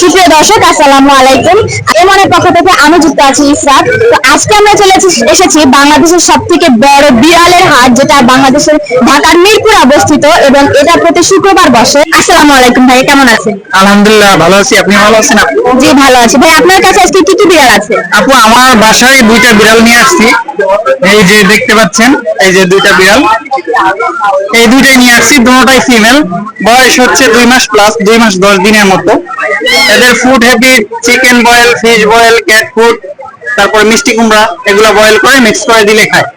সুপ্রিয় দর্শক আসসালামু আলাইকুম। এমনের পক্ষ থেকে আমি যুক্ত আছি ইসরাত। তো আজকে আমরা চলে এসেছি- বাংলাদেশের সব থেকে বড় বিড়ালের হাট যেটা বাংলাদেশের ঢাকার মিরপুর অবস্থিত এবং এটা প্রতি শুক্রবার বসে। আসসালামু আলাইকুম ভাই কেমন আছেন? আলহামদুলিল্লাহ ভালো আছি। আপনি ভালো আছেন জি ভালো আছি। ভাই আপনার কাছে আজকে কি কি বিড়াল আছে? আপু আমার বাসায় দুইটা বিড়াল নিয়ে আসছি। এই যে দেখতে পাচ্ছেন এই যে দুইটা বিড়াল। এই দুইটাই নিয়ে আসছি দুটোটাই ফিমেল বয়স হচ্ছে দুই মাস প্লাস দুই মাস দশ দিনের মতো। এদের food habit chicken boil fish boil cat food তারপর মিষ্টি কুমড়া এগুলো বয়েল করে মিক্স করে দিলে খায়।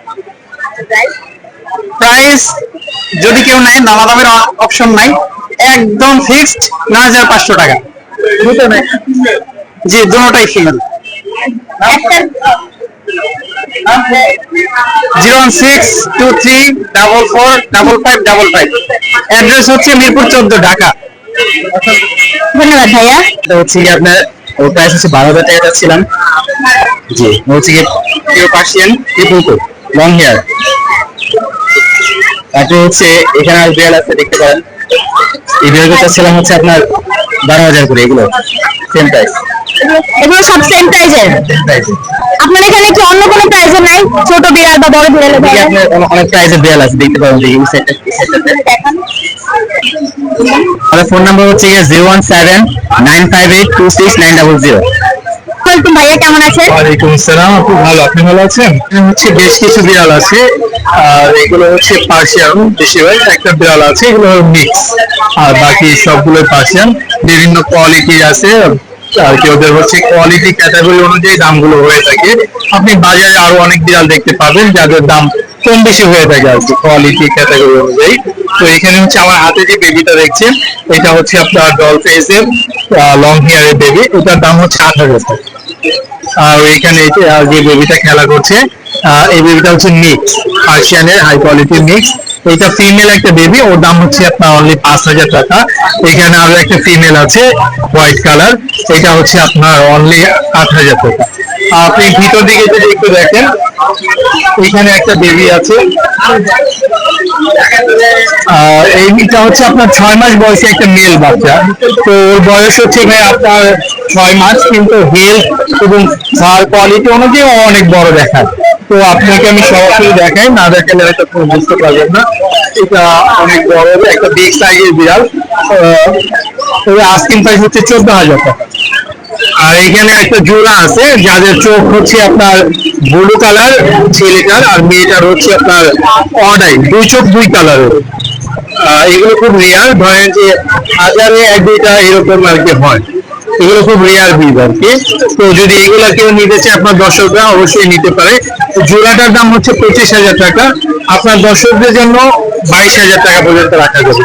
প্রাইস যদি কেউ নেয় দামা দামের অপশন নাই একদম ফিক্সড নয় হাজার পাঁচশো টাকা। জি দুটোটাই female zero one six two three double four double five double five address হচ্ছে মিরপুর চোদ্দ ঢাকা। ধন্যবাদ ভাইয়া। এটা হচ্ছে কি আপনার ওর প্রাইস হচ্ছে বারো হাজার টাকা যাচ্ছিলাম জি হচ্ছে কি পার্সিয়ান ট্রিপল লং হেয়ার তারপরে হচ্ছে এখানে আর বিড়াল আছে দেখতে পারেন। এই বিড়ালগুলো চাচ্ছিলাম হচ্ছে আপনার বারো হাজার করে এগুলো সেম প্রাইস এগুলো সব সেম প্রাইজের আপনার এখানে কি অন্য কোনো প্রাইজের নাই? ছোট বিড়াল বা বড় আপনার অনেক- প্রাইসের বিড়াল আছে দেখতে পারেন যে এই সাইডটা এই সাইডটাতে আমাদের ফোন নাম্বার হচ্ছে গিয়ে zero one seven nine five eight two six nine double zero. ভাইয়া কেমন আছেন? ওয়ালাইকুম আসসালাম ভালো আপনি ভালো আছেন? হচ্ছে বেশ কিছু বিড়াল আছে। আর এগুলো হচ্ছে পার্সিয়ান বেশিরভাগ একটা বিড়াল আছে এগুলো মিক্স আর বাকি সবগুলো পার্সিয়ান বিভিন্ন কোয়ালিটি আছে। আর কি ওদের হচ্ছে কোয়ালিটি ক্যাটাগরি অনুযায়ী দামগুলো হয়ে থাকে। আপনি বাজারে আরও অনেক বিড়াল দেখতে পাবেন যাদের দাম কম বেশি হয়ে থাকে আর কি কোয়ালিটি ক্যাটাগরি অনুযায়ী। তো এখানে হচ্ছে আমার হাতে যে বেবিটা দেখছেন, এটা হচ্ছে আপনার ডল ফেসের লং হেয়ারের বেবি এটার দাম হচ্ছে আট হাজার আর এখানে যে বেবিটা খেলা করছে এই বেবিটা হচ্ছে মিক্স পার্সিয়ানের হাই কোয়ালিটির মিক্স এটা ফিমেল একটা বেবি ওর দাম হচ্ছে আপনার অনলি পাঁচ হাজার টাকা। এখানে আরও একটা ফিমেল আছে হোয়াইট কালার এটা হচ্ছে আপনার অনলি আট হাজার টাকা। আপনি ভিতর দিকে যদি একটু দেখেন, এখানে একটা বেবি আছে। এইটা হচ্ছে আপনার ছয় মাস বয়সী একটা মেল বাচ্চা। তো ওর বয়স হচ্ছে ভাই আপনার ছয় মাস, কিন্তু হেলথ এবং সার কোয়ালিটি অনুযায়ী অনেক বড় দেখায়। তো আপনাকে আমি সরাসরি দেখাই, না দেখালে হয়তো আপনি বুঝতে পারবেন না। এটা অনেক বড়, একটা বিগ সাইজের বিড়াল। আস্কিং প্রাইস হচ্ছে চোদ্দ হাজার টাকা। আর এখানে একটা জোড়া আছে, যাদের চোখ হচ্ছে আপনার ব্লু কালার ছেলেটার আর মেয়েটার হচ্ছে আপনার অডাই দুই চোখ দুই কালারের এগুলো খুব রেয়ার ধরেন যে হাজারে এক দুইটা এরকম আর কি হয়। এগুলো খুব রেয়ার ব্রিড আর কি। তো যদি এগুলো কেউ নিতে চায় আপনার দর্শকরা অবশ্যই নিতে পারে। জোড়াটার দাম হচ্ছে পঁচিশ হাজার টাকা। আপনার দর্শকদের জন্য বাইশ হাজার টাকা পর্যন্ত রাখা যাবে।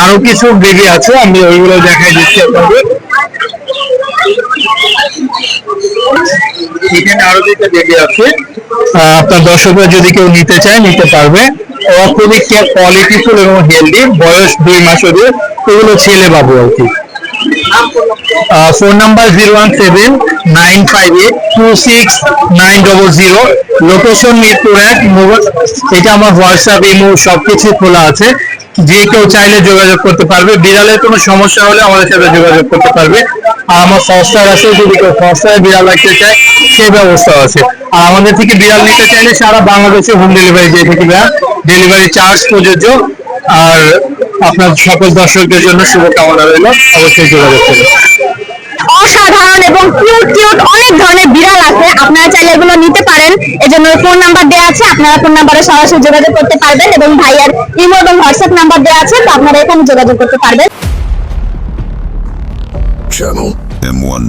আরও কিছু বেবি আছে, আমি ওইগুলো দেখাই দিচ্ছি আপনাদের। এখানে আরও দুইটা বেবি আছে। আপনার দর্শকরা যদি কেউ নিতে চায়, নিতে পারবে। ওরা খুবই কোয়ালিটিফুল এবং হেলদি বয়স দুই মাস ওদের এগুলো ছেলে বাবু আর কি। Phone number zero one seven nine five eight two six nine double zero location Mirpur এক এটা আমার হোয়াটসঅ্যাপ ইমো সবকিছু খোলা আছে। যে কেউ চাইলে যোগাযোগ করতে পারবে। বিড়ালের কোনো সমস্যা হলে আমাদের সাথে যোগাযোগ করতে পারবে। আর আমার ফস্টার আছে, যদি কেউ ফস্টার বিড়াল রাখতে চায় সেই ব্যবস্থা আছে। আর আমাদের থেকে বিড়াল নিতে চাইলে সারা বাংলাদেশে হোম ডেলিভারি দিয়ে থাকি ডেলিভারি চার্জ প্রযোজ্য। আর আপনার সকল দর্শকদের জন্য শুভকামনা রইল। অবশ্যই যোগাযোগ করুন। অসাধারণ এবং কিউট কিউট অনেক ধরনের বিড়াল আছে। আপনারা চাইলে এগুলো নিতে এজন্য ফোন নাম্বার দেওয়া আছে, আপনারা ফোন নাম্বারে সরাসরি যোগাযোগ করতে পারবেন এবং ভাইয়ার ইমো এবং হোয়াটসঅ্যাপ নাম্বার দেওয়া আছে, তো আপনারা এখানে যোগাযোগ করতে পারবেন। Channel M1